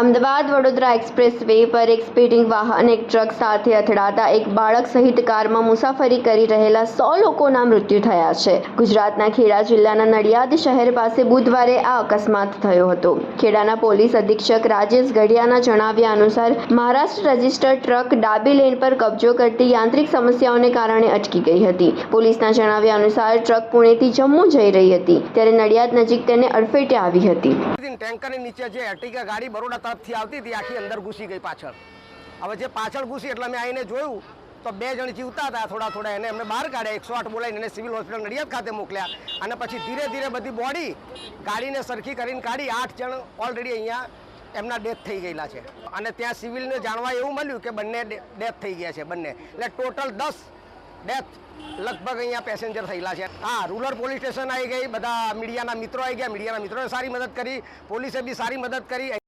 Ahmedabad Vadodara express way પર એક speeding વાહન, એક ટ્રક સાથે અથડાતા એક બાળક સહિત કારમાં મુસાફરી કરી રહેલા સો લોકોના મૃત્યુ થયા છે. ગુજરાતના ખેડા જિલ્લાના નડિયાદ શહેર પાસે બુધવારે આ અકસ્માત થયો હતો. ખેડાના પોલીસ અધિક્ષક રાજેશ ગઢિયાના જણાવ્યા અનુસાર, મહારાષ્ટ્ર રજિસ્ટર્ડ ટ્રક ડાબી લેન પર કબજો કરતી યાંત્રિક સમસ્યાઓને કારણે અટકી ગઈ હતી. પોલીસના જણાવ્યા અનુસાર, ટ્રક પુણેથી જમ્મુ જઈ રહી હતી. ત્યારે નડિયાદ નજીક તેને અડફેટે આવી હતી. ટેન્કરની નીચે જે એર્ટિગા ગાડી બરોડા તરફથી આવતી હતી, આખી અંદર ઘૂસી ગઈ પાછળ. હવે જે પાછળ ઘૂસી એટલે મેં આવીને જોયું, તો બે જણ જીવતા હતા, થોડા થોડા એને એમને બહાર કાઢ્યા, એકસો આઠ બોલાવીને એને સિવિલ હોસ્પિટલ નડિયાદ ખાતે મોકલ્યા. અને પછી ધીરે ધીરે બધી બોડી ગાડીને સરખી કરીને કાઢી, આઠ જણ ઓલરેડી અહીંયા એમના ડેથ થઈ ગયેલા છે. અને ત્યાં સિવિલને જાણવા એવું મળ્યું કે બંને ડેથ થઈ ગયા છે બંને. એટલે ટોટલ દસ ડેથ લગભગ અહીંયા પેસેન્જર થયેલા છે. હા, રૂરલ પોલીસ સ્ટેશન આવી ગઈ, બધા મીડિયાના મિત્રો આવી ગયા, મીડિયાના મિત્રોએ સારી મદદ કરી, પોલીસે બી સારી મદદ કરી.